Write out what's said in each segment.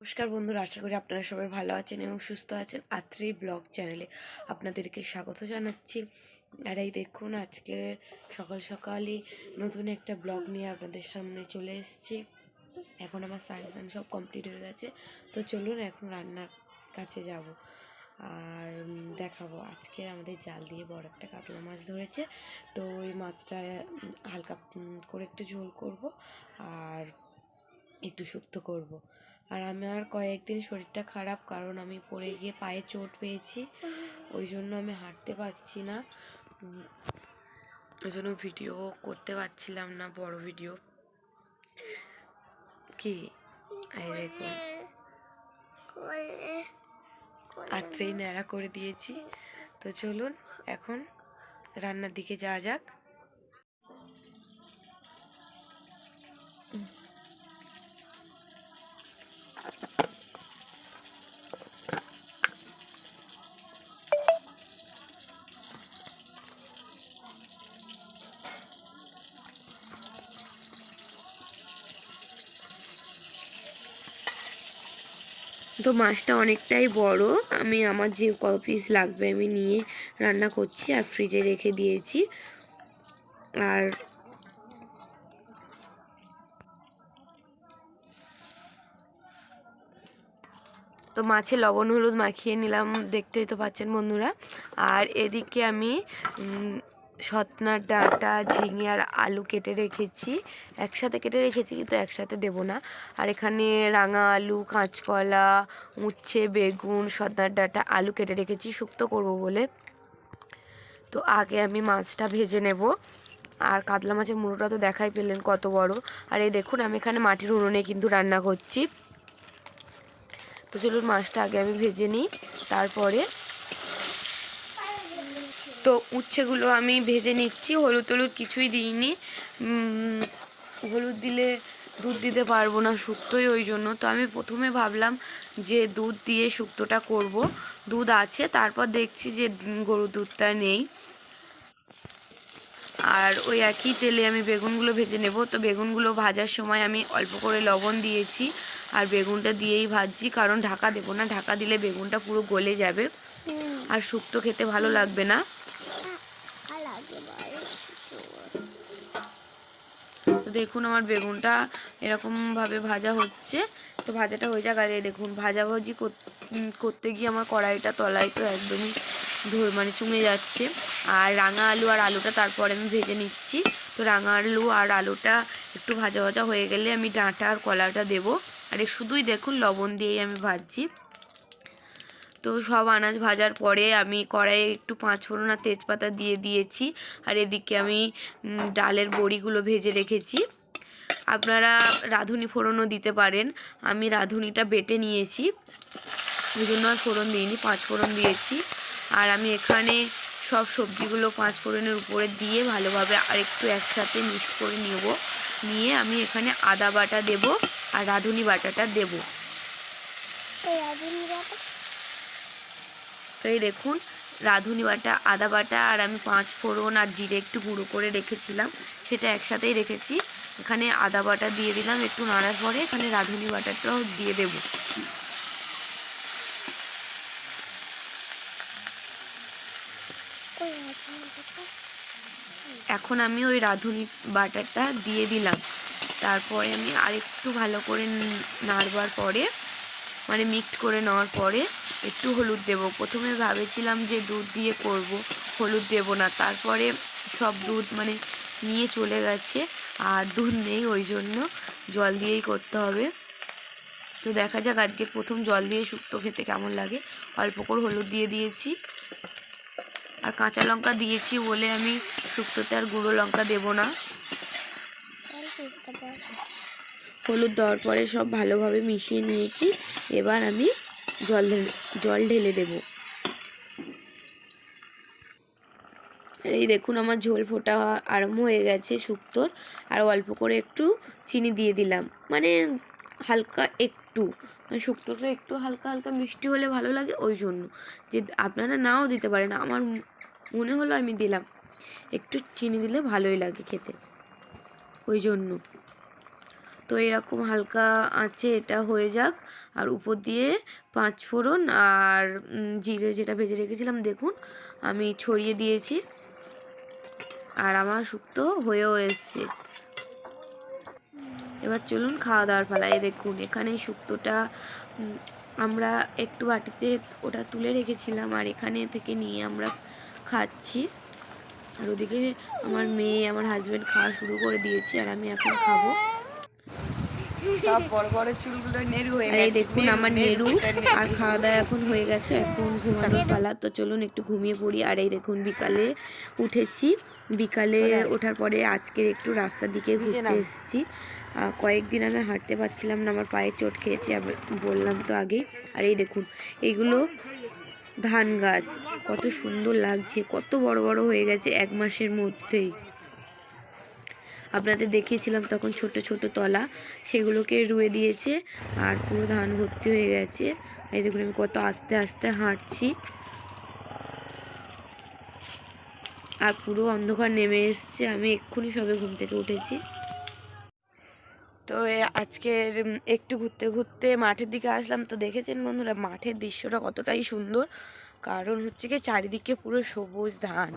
নমস্কার বন্ধুরা, আশা করি আপনারা সবাই ভালো আছেন এবং সুস্থ আছেন। আত্রি ব্লগ চ্যানেলে আপনাদেরকে স্বাগত জানাচ্ছি। আর এই দেখুন, আজকে সকাল সকালই নতুন একটা ব্লগ নিয়ে আপনাদের সামনে চলে এসেছি। এখন আমার টান সব কমপ্লিট হয়ে গেছে। তো চলুন, এখন রান্নার কাছে যাব আর দেখাবো। আজকে আমাদের জাল দিয়ে বড় একটা কাতলা মাছ ধরেছে। তো ওই মাছটা হালকা করে একটু ঝোল করব আর একটু শুক্তো করব। আর আমার কয়েকদিন শরীরটা খারাপ, কারণ আমি পড়ে গিয়ে পায়ে চোট পেয়েছি। ওই জন্য আমি হাঁটতে পারছি না। ওই জন্য ভিডিও করতে পারছিলাম না, বড় ভিডিও। কি? এই দেখুন। আর ট্রেন ন্যাড়া করে দিয়েছি। তো চলুন, এখন রান্নার দিকে যাওয়া যাক। তো মাছটা অনেকটাই বড়। আমি আমার যে ক পিস লাগবে আমি নিয়ে রান্না করছি আর ফ্রিজে রেখে দিয়েছি। আর তো মাছে লবণ, হলুদ মাখিয়ে নিলাম, দেখতেই তো পাচ্ছেন বন্ধুরা। আর এদিকে আমি সতনার ডাঁটা, ঝিঙে আর আলু কেটে রেখেছি। একসাথে কেটে রেখেছি কিন্তু একসাথে দেব না। আর এখানে রাঙা আলু, কাঁচকলা, উচ্ছে, বেগুন সতনার ডাঁটা, আলু কেটে রেখেছি, শুক্তো করব বলে। তো আগে আমি মাছটা ভেজে নেব। আর কাতলা মাছের মুড়োটা তো দেখাই পেলেন কত বড়। আর এই দেখুন, আমি এখানে মাটির উনুনে কিন্তু রান্না করছি। তো চলুন মাছটা আগে আমি ভেজে নিই, তারপরে তো উচ্ছেগুলো আমি ভেজে নিচ্ছি। হলুদ টলুদ কিছুই দিইনি। হলুদ দিলে দুধ দিতে পারব না শুক্তোই ওই জন্য। তো আমি প্রথমে ভাবলাম যে দুধ দিয়ে শুক্তোটা করব। দুধ আছে, তারপর দেখছি যে গরুর দুধটা নেই। আর ওই একই তেলে আমি বেগুনগুলো ভেজে নেব। তো বেগুনগুলো ভাজার সময় আমি অল্প করে লবণ দিয়েছি। আর বেগুনটা দিয়েই ভাজছি, কারণ ঢাকা দেবো না। ঢাকা দিলে বেগুনটা পুরো গলে যাবে। আর শুক্তো খেতে ভালো লাগবে না তো দেখুন আমার বেগুনটা এরকমভাবে ভাজা হচ্ছে। তো ভাজাটা হয়ে যাক, আর দেখুন ভাজাভাজি করতে গিয়ে আমার কড়াইটা, তলায় তো একদমই মানে চুমে যাচ্ছে। আর রাঙা আলু আর আলুটা তারপরে আমি ভেজে নিচ্ছি। তো রাঙা আলু আর আলুটা একটু ভাজা ভাজা হয়ে গেলে আমি ডাঁটা আর কলাটা দেবো। আর শুধুই দেখুন, লবণ দিয়েই আমি ভাজছি। তো সব আনাজ ভাজার পরে আমি কড়াইয়ে একটু পাঁচ ফোড়ন আর তেজপাতা দিয়ে দিয়েছি। আর এদিকে আমি ডালের বড়িগুলো ভেজে রেখেছি। আপনারা রাঁধুনি ফোড়নও দিতে পারেন। আমি রাঁধুনিটা বেটে নিয়েছি। ওই জন্য আর ফোড়ন দিইনি, পাঁচ ফোড়ন দিয়েছি। আর আমি এখানে সব সবজিগুলো পাঁচ ফোড়নের উপরে দিয়ে ভালোভাবে আরেকটু একসাথে মিক্স করে নেব। নিয়ে আমি এখানে আদা বাটা দেব আর রাঁধুনি বাটাটা দেবো। তো এই দেখুন। রাঁধুনি বাটা, আদা বাটা, আর আমি পাঁচ ফোড়ন আর জিরে একটু গুঁড়ো করে রেখেছিলাম। সেটা একসাথেই রেখেছি। এখানে আদা বাটা দিয়ে দিলাম, একটু নাড়ার পরে এখানে রাঁধুনি বাটাটাও দিয়ে দেব। এখন আমি ওই রাঁধুনি বাটাটা দিয়ে দিলাম। তারপরে আমি আরেকটু ভালো করে নাড়বার পরে মানে মিক্সড করে নেওয়ার পরে একটু হলুদ দেব। প্রথমে ভেবেছিলাম যে দুধ দিয়ে করব, হলুদ দেব না। তারপরে সব দুধ মানে নিয়ে চলে গেছে, আর দুধ নেই, ওই জন্য জল দিয়েই করতে হবে। তো দেখা যাক আজকে প্রথম জল দিয়ে শুক্তো খেতে কেমন লাগে। অল্প করে হলুদ দিয়ে দিয়েছি। আর কাঁচা লঙ্কা দিয়েছি বলে আমি শুক্তোতে আর গুঁড়ো লঙ্কা দেবো না। হলুদ দেওয়ার পরে সব ভালোভাবে মিশিয়ে নিয়েছি। এবার আমি জল জল ঢেলে দেব। এই দেখুন আমার ঝোল ফোটা আরম্ভ হয়ে গেছে শুক্তোর। আর অল্প করে একটু চিনি দিয়ে দিলাম। মানে হালকা একটু। মানে শুক্তোটা একটু হালকা হালকা মিষ্টি হলে ভালো লাগে ওই জন্য। যে আপনারা নাও দিতে পারেন। আমার মনে হলো আমি দিলাম। একটু চিনি দিলে ভালোই লাগে খেতে। ওই জন্য। তো এরকম হালকা আঁচে এটা হয়ে যাক। আর উপর দিয়ে পাঁচ ফোড়ন আর জিরে যেটা ভেজে রেখেছিলাম, দেখুন, আমি ছড়িয়ে দিয়েছি। আর আমার শুক্তো হয়েও এসছে। এবার চলুন খাওয়া দাওয়ার পালা এই দেখুন, এখানে শুক্তোটা আমরা একটু বাটিতে ওটা তুলে রেখেছিলাম আর এখানে থেকে নিয়ে আমরা খাচ্ছি। আর ওদিকে আমার মেয়ে, আমার হাজবেন্ড খাওয়া শুরু করে দিয়েছে আর আমি এখন খাব। সব বড় বড় চুলগুলো নেরু হয়ে গেছে। দেখুন আমার নেরু আর খাওয়া দাওয়া এখন হয়ে গেছে এখন ঘুমানোর পালা। তো চলুন একটু ঘুমিয়ে পড়ি। আর এই দেখুন বিকালে উঠেছি। বিকালে ওঠার পরে আজকের একটু রাস্তার দিকে ঘুরতে এসেছি। কয়েকদিন আমি হাঁটতে পারছিলাম না আমার পায়ে চোট খেয়েছি বললাম তো আগেই আর এই দেখুন এইগুলো ধান গাছ। কত সুন্দর লাগছে কত বড় বড় হয়ে গেছে এক মাসের মধ্যেই। আপনাদের দেখিয়েছিলাম তখন ছোট ছোট তলা, সেগুলোকে রুয়ে দিয়েছে আর পুরো ধান ভর্তি হয়ে গেছে। এই দেখুন, আমি কত আস্তে আস্তে হাঁটছি। আর পুরো অন্ধকার নেমে এসছে। আমি এক্ষুনি সবে ঘুম থেকে উঠেছি। তো আজকের একটু ঘুরতে ঘুরতে মাঠের দিকে আসলাম। তো দেখেছেন বন্ধুরা, মাঠের দৃশ্যটা কতটাই সুন্দর। কারণ হচ্ছে কি, চারিদিকে পুরো সবুজ ধান।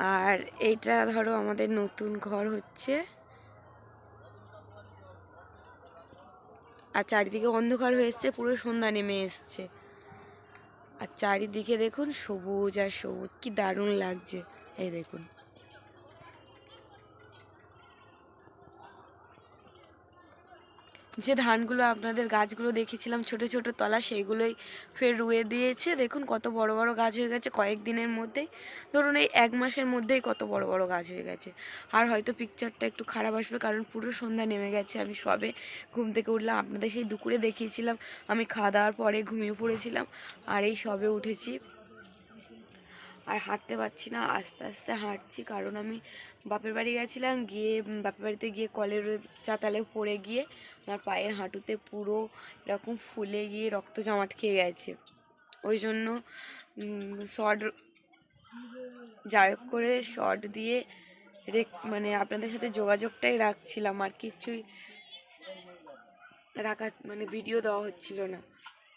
আর এইটা ধরো আমাদের নতুন ঘর হচ্ছে। আর চারিদিকে অন্ধকার হয়ে এসছে, পুরো সন্ধ্যা নেমে এসছে। আর চারিদিকে দেখুন সবুজ আর সবুজ, কি দারুণ লাগছে। এই দেখুন। যে ধানগুলো আপনাদের গাছগুলো দেখেছিলাম, ছোট ছোট তলা সেইগুলোই ফের রুয়ে দিয়েছে। দেখুন কত বড় বড় গাছ হয়ে গেছে কয়েকদিনের মধ্যেই। ধরুন এই এক মাসের মধ্যেই কত বড় বড় গাছ হয়ে গেছে। আর হয়তো পিকচারটা একটু খারাপ আসবে, কারণ পুরো সন্ধ্যা নেমে গেছে। আমি সবে ঘুম থেকে উঠলাম, আপনাদের সেই দুপুরে দেখিয়েছিলাম। আমি খাওয়া দাওয়ার পরে ঘুমিয়ে পড়েছিলাম, আর এই সবে উঠেছি। আর হাঁটতে পারছি না, আস্তে আস্তে হাঁটছি। কারণ আমি বাপের বাড়ি গেছিলাম, গিয়ে বাপের বাড়িতে গিয়ে কলের চাতালে পড়ে গিয়ে আমার পায়ের হাঁটুতে পুরো এরকম ফুলে গিয়ে রক্ত জমাট খেয়ে গেছে। ওই জন্য শর্ট যাই হোক করে শর্ট দিয়ে রেক মানে আপনাদের সাথে যোগাযোগটাই রাখছিলাম, আর কিছুই রাখা মানে ভিডিও দেওয়া হচ্ছিল না।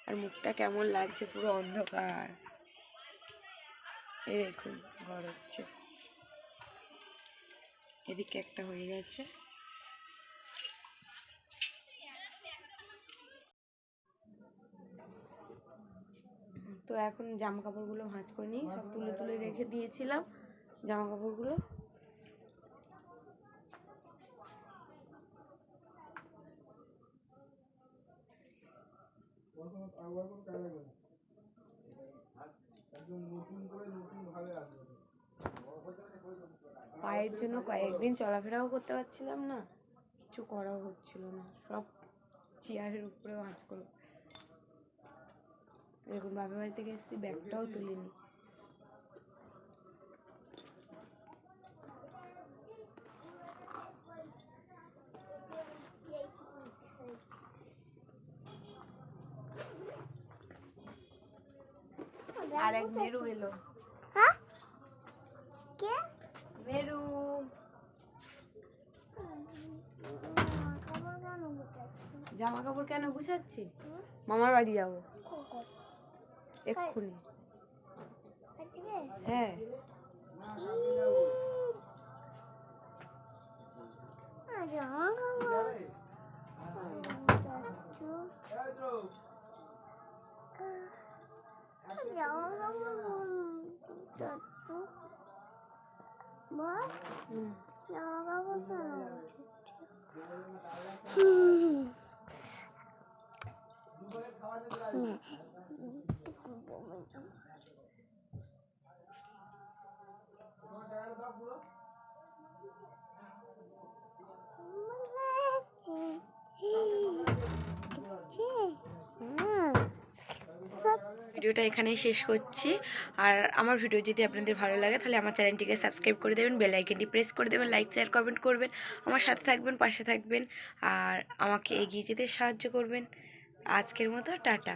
আর মুখটা কেমন লাগছে, পুরো অন্ধকার। এই দেখুন, ঘর হচ্ছে। এদিকে একটা হয়ে গেছে। তো এখন জামা কাপড়গুলো ভাঁজ করে নিই, সব তুলে তুলে রেখে দিয়েছিলাম জামা কাপড়গুলো পায়ের জন্য কয়েকদিন চলাফেরাও করতে পারছিলাম না, কিছু করাও হচ্ছিল না, সব চেয়ারের উপরে ভাঁজ করে। দেখুন বাপের বাড়ি থেকে এসেছি, ব্যাগটাও তুলিনি। আর এক মেরু এলো। হ্যাঁ? কে? মেরু। জামা কাপড় কেন গুছাচ্ছি? মামার বাড়ি যাব। এক্ষুনি। হ্যাঁ। মা হুম। জামা কাপড় ভিডিওটা এখানেই শেষ করছি। আর আমার ভিডিও যদি আপনাদের ভালো লাগে, তাহলে আমার চ্যানেলটিকে সাবস্ক্রাইব করে দেবেন, বেল আইকনটি প্রেস করে দেবেন, লাইক, শেয়ার, কমেন্ট করবেন, আমার সাথে থাকবেন, পাশে থাকবেন, আর আমাকে এগিয়ে যেতে সাহায্য করবেন। আজকের মতো, টাটা।